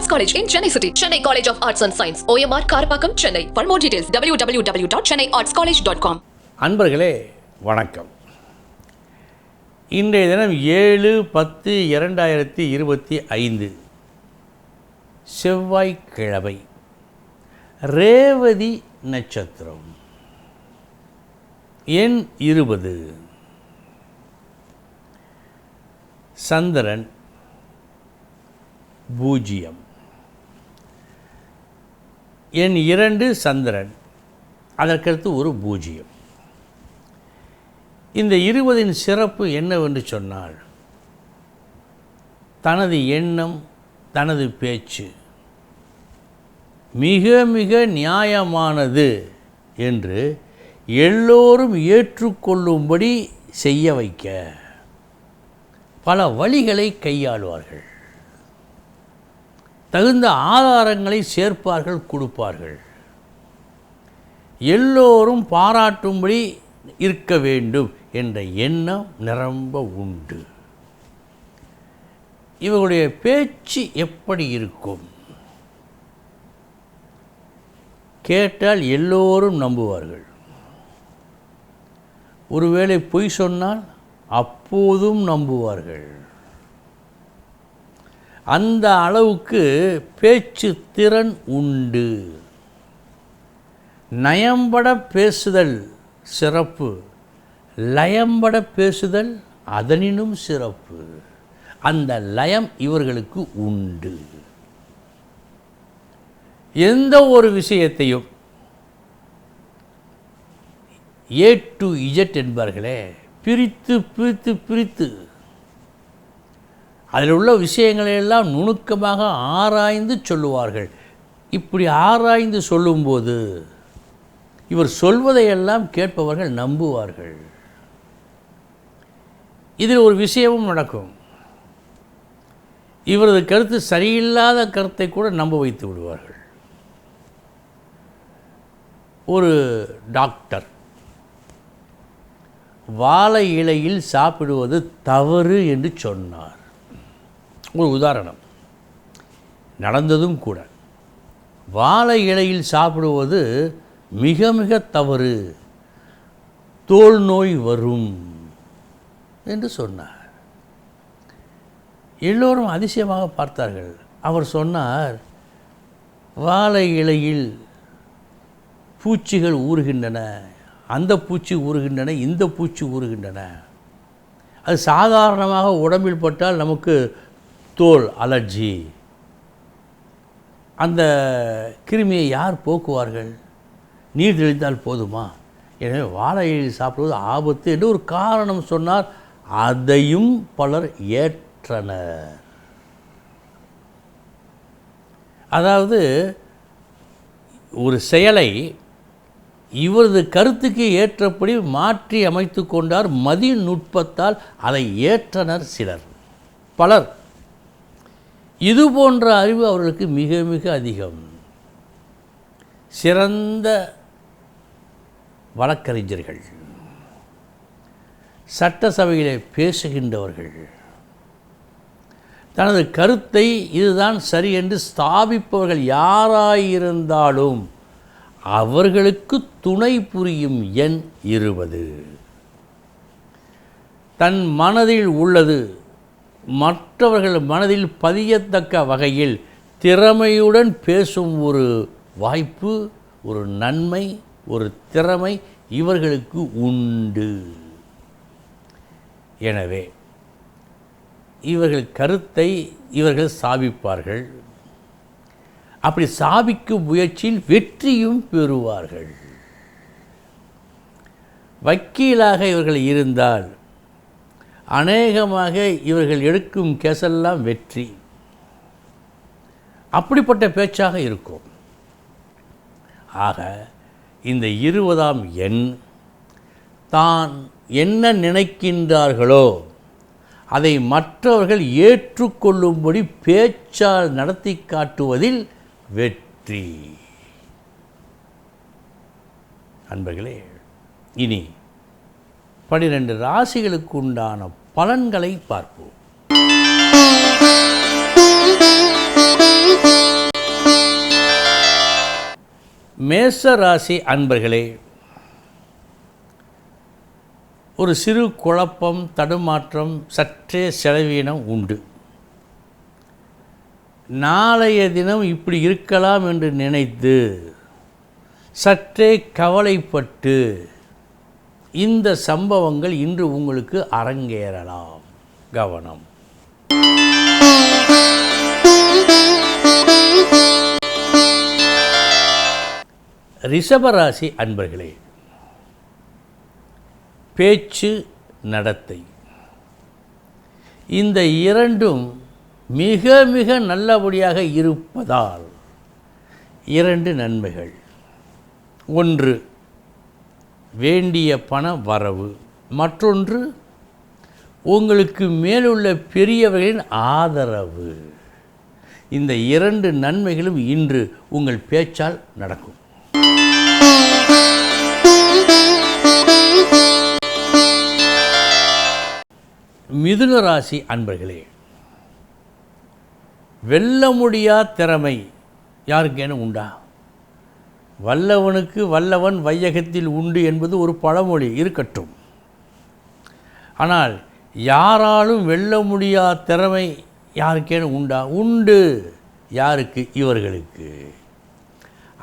Arts college in Chennai city Chennai college of arts and science OMR Karapakkam Chennai for more details W W W dot Chennai arts college dot com அன்பர்களே வணக்கம் இன்றைய தினம் ஏழு பத்து இரண்டாயிரத்தி இருபத்தி ஐந்து செவ்வாய்க்கிழமை ரேவதி நட்சத்திரம் எண் இருபது சந்திரன் பூஜ்ஜியம் என் இரண்டு சந்திரன். அதற்கடுத்து ஒரு பூஜ்ஜியம் இந்த இருபதின் சிறப்பு என்னவென்று சொன்னால் தனது எண்ணம் தனது பேச்சு மிக மிக நியாயமானது என்று எல்லோரும் ஏற்றுக்கொள்ளும்படி செய்ய வைக்க பல வழிகளை கையாளுவார்கள். தகுந்த ஆதாரங்களை சேர்ப்பார்கள் கொடுப்பார்கள். எல்லோரும் பாராட்டும்படி இருக்க வேண்டும் என்ற எண்ணம் நிரம்ப உண்டு. இவர்களுடைய பேச்சு எப்படி இருக்கும்? கேட்டால் எல்லோரும் நம்புவார்கள். ஒருவேளை பொய் சொன்னால் அப்போதும் நம்புவார்கள். அந்த அளவுக்கு பேச்சு திறன் உண்டு. நயம்பட பேசுதல் சிறப்பு. லயம்பட பேசுதல் அதனினும் சிறப்பு. அந்த லயம் இவர்களுக்கு உண்டு. எந்த ஒரு விஷயத்தையும் ஏ டு இஜட் என்பார்களே பிரித்து பிரித்து பிரித்து அதில் உள்ள விஷயங்களை எல்லாம் நுணுக்கமாக ஆராய்ந்து சொல்லுவார்கள். இப்படி ஆராய்ந்து சொல்லும்போது இவர் சொல்வதையெல்லாம் கேட்பவர்கள் நம்புவார்கள். இதில் ஒரு விஷயமும் நடக்கும். இவரது கருத்து சரியில்லாத கருத்தை கூட நம்ப வைத்து விடுவார்கள். ஒரு டாக்டர் வாழை இலையில் சாப்பிடுவது தவறு என்று சொன்னார். ஒரு உதாரணம். நடந்ததும் கூட. வாழை இலையில் சாப்பிடுவது மிக மிக தவறு. தோல் நோய் வரும் என்று சொன்னார். எல்லோரும் அதிசயமாக பார்த்தார்கள். அவர் சொன்னார் வாழை இலையில் பூச்சிகள் ஊறுகின்றன. அந்த பூச்சி ஊறுகின்றன இந்த பூச்சி ஊறுகின்றன. அது சாதாரணமாக உடம்பில் பட்டால் நமக்கு தோல் அலர்ஜி. அந்த கிருமியை யார் போக்குவார்கள்? நீர் தெளித்தால் போதுமா? எனவே வாழை இலையில் சாப்பிடுவது ஆபத்து என்று ஒரு காரணம் சொன்னார். அதையும் பலர் ஏற்றனர். அதாவது ஒரு செயலை இவரது கருத்துக்கு ஏற்றபடி மாற்றி அமைத்து கொண்டார் மதி நுட்பத்தால் அதை ஏற்றனர் சிலர். பலர் இது போன்ற அறிவு அவர்களுக்கு மிக மிக அதிகம். சிறந்த வழக்கறிஞர்கள் சட்டசபையிலே பேசுகின்றவர்கள். தனது கருத்தை இதுதான் சரி என்று ஸ்தாபிப்பவர்கள் யாராயிருந்தாலும் அவர்களுக்கு துணை புரியும் எண் இருபது. தன் மனதில் உள்ளது மற்றவர்கள் மனதில் பதியத்தக்க வகையில் திறமையுடன் பேசும் ஒரு வாய்ப்பு ஒரு நன்மை ஒரு திறமை இவர்களுக்கு உண்டு. எனவே இவர்கள் கருத்தை இவர்கள் சாபிப்பார்கள். அப்படி சாபிக்கும் முயற்சியில் வெற்றியும் பெறுவார்கள். வக்கீலாக இவர்கள் இருந்தால் அநேகமாக இவர்கள் எடுக்கும் கேஸெல்லாம் வெற்றி. அப்படிப்பட்ட பேச்சாக இருக்கும். ஆக இந்த இருபதாம் எண் தான் என்ன நினைக்கின்றார்களோ அதை மற்றவர்கள் ஏற்றுக்கொள்ளும்படி பேச்சால் நடத்தி காட்டுவதில் வெற்றி. அன்பர்களே இனி பனிரெண்டு ராசிகளுக்கு உண்டான பலன்களை பார்ப்போம். மேச ராசி அன்பர்களே ஒரு சிறு குழப்பம் தடுமாற்றம் சற்றே செலவீனம் உண்டு. நாளைய தினம் இப்படி இருக்கலாம் என்று நினைத்து சற்றே கவலைப்பட்டு இந்த சம்பவங்கள் இன்று உங்களுக்கு அரங்கேறலாம். கவனம். ரிஷபராசி அன்பர்களே பேச்சு நடத்தை. இந்த இரண்டும் மிக மிக நல்லபடியாக இருப்பதால் இரண்டு நன்மைகள். ஒன்று வேண்டிய பண வரவு. மற்றொன்று உங்களுக்கு மேலுள்ள பெரியவர்களின் ஆதரவு. இந்த இரண்டு நன்மைகளும் இன்று உங்கள் பேச்சால் நடக்கும். மிதுன ராசி அன்பர்களே வெல்ல முடியா திறமை யாருக்கேனும் உண்டா? வல்லவனுக்கு வல்லவன் வையகத்தில் உண்டு என்பது ஒரு பழமொழி இருக்கட்டும். ஆனால் யாராலும் வெல்ல முடியாத திறமை யாருக்கேனும் உண்டா? உண்டு. யாருக்கு? இவர்களுக்கு.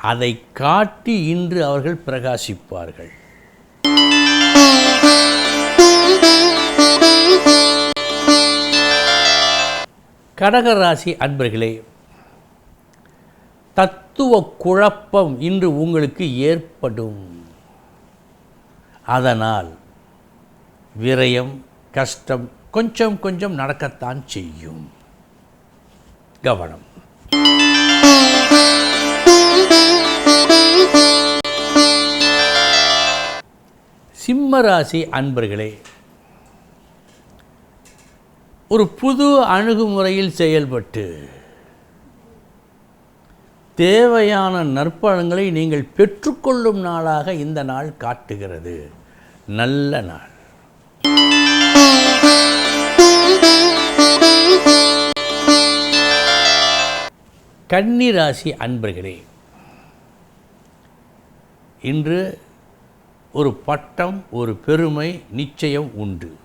அதை காட்டி இன்று அவர்கள் பிரகாசிப்பார்கள். கடகராசி அன்பர்களே தத்துவ குழப்பம் இன்று உங்களுக்கு ஏற்படும். அதனால் விரயம் கஷ்டம் கொஞ்சம் கொஞ்சம் நடக்கத்தான் செய்யும். கவனம். சிம்மராசி அன்பர்களே ஒரு புது அணுகுமுறையில் செயல்பட்டு தேவையான நற்பழங்களை நீங்கள் பெற்றுக்கொள்ளும் நாளாக இந்த நாள் காட்டுகிறது. நல்ல நாள். கன்னிராசி அன்பர்களே இன்று ஒரு பட்டம் ஒரு பெருமை நிச்சயம் உண்டு.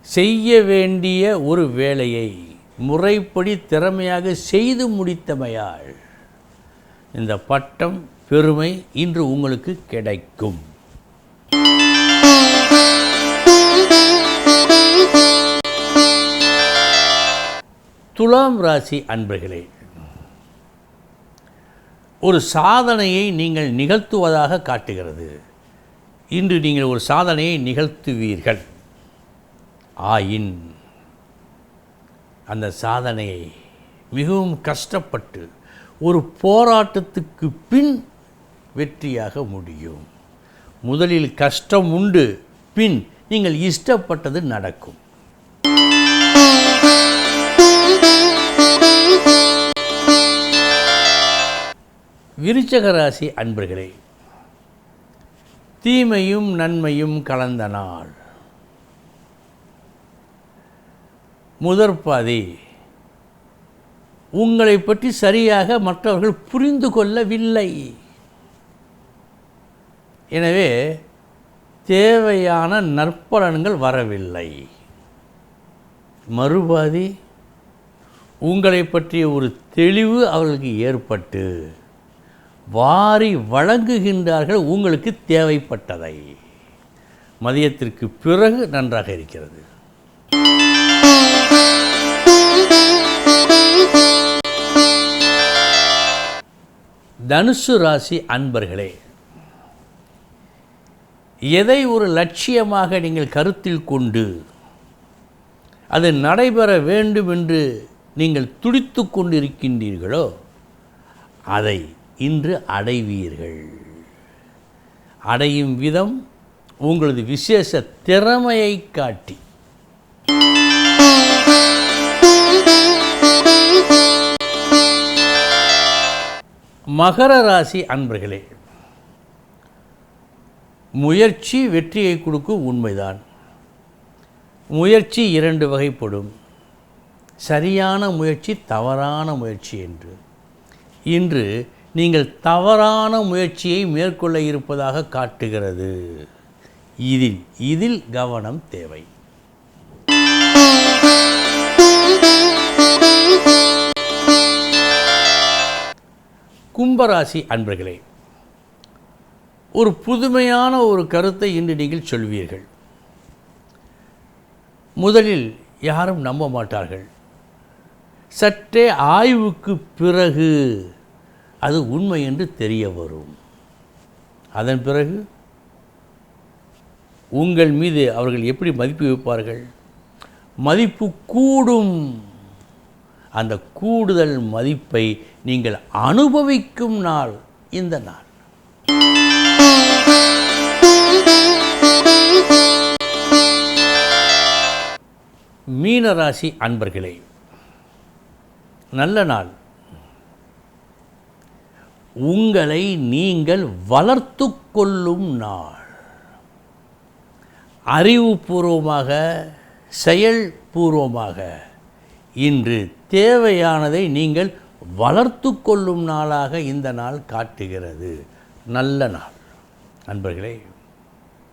செய்ய வேண்டிய ஒரு வேலையை முறைப்படி திறமையாக செய்து முடித்தமையால் இந்த பட்டம் பெருமை இன்று உங்களுக்கு கிடைக்கும். துலாம் ராசி அன்பர்களே ஒரு சாதனையை நீங்கள் நிகழ்த்துவதாக காட்டுகிறது. இன்று நீங்கள் ஒரு சாதனையை நிகழ்த்துவீர்கள். ஆயின் அந்த சாதனையை மிகவும் கஷ்டப்பட்டு ஒரு போராட்டத்துக்கு பின் வெற்றியாக முடியும். முதலில் கஷ்டம் உண்டு பின் நீங்கள் இஷ்டப்பட்டது நடக்கும். விருச்சக ராசி அன்பர்களே தீமையும் நன்மையும் கலந்த நாள். முதற்பாதி. உங்களை பற்றி சரியாக மற்றவர்கள் புரிந்து கொள்ளவில்லை. எனவே தேவையான நற்பலன்கள் வரவில்லை. மறுபாதி உங்களை பற்றிய ஒரு தெளிவு அவர்களுக்கு ஏற்பட்டு வாரி வழங்குகின்றார்கள் உங்களுக்கு தேவைப்பட்டதை. மதியத்திற்கு பிறகு நன்றாக இருக்கிறது. தனுசு ராசி அன்பர்களே எதை ஒரு லட்சியமாக நீங்கள் கருத்தில் கொண்டு அது நடைபெற வேண்டும் என்று நீங்கள் துடித்து கொண்டிருக்கின்றீர்களோ அதை இன்று அடைவீர்கள். அடையும் விதம் உங்களது விசேஷ திறமையை காட்டி. மகர ராசி அன்பர்களே முயற்சி வெற்றியை கொடுக்கும் உண்மைதான். முயற்சி இரண்டு வகைப்படும். சரியான முயற்சி தவறான முயற்சி என்று. இன்று நீங்கள் தவறான முயற்சியை மேற்கொள்ள இருப்பதாக காட்டுகிறது. இதில் இதில் கவனம் தேவை. கும்பராசி அன்பர்களே ஒரு புதுமையான ஒரு கருத்தை இன்று நீங்கள் சொல்வீர்கள். முதலில் யாரும் நம்ப மாட்டார்கள். சற்றே ஆய்வுக்கு பிறகு அது உண்மை என்று தெரிய வரும். அதன் பிறகு உங்கள் மீது அவர்கள் எப்படி மதிப்பு வைப்பார்கள்? மதிப்பு கூடும் அந்த கூடுதல் மதிப்பை நீங்கள் அனுபவிக்கும் நாள் இந்த நாள். மீனராசி அன்பர்களே நல்ல நாள். உங்களை நீங்கள் வளர்த்து கொள்ளும் நாள். அறிவுபூர்வமாக செயல்பூர்வமாக இன்று தேவையானதை நீங்கள் வளர்த்து கொள்ளும் நாளாக இந்த நாள் காட்டுகிறது நல்ல நாள் நண்பர்களே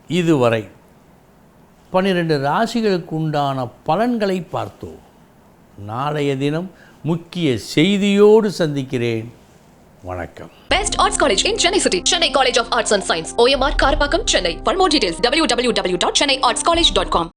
இதுவரை பன்னிரண்டு ராசிகளுக்கு உண்டான பலன்களை பார்த்தோம் நாளைய தினம் முக்கிய செய்தியோடு சந்திக்கிறேன் வணக்கம் best arts college in Chennai city Chennai college of arts and science OMR Karapakkam Chennai for more details W W W dot Chennai arts college dot com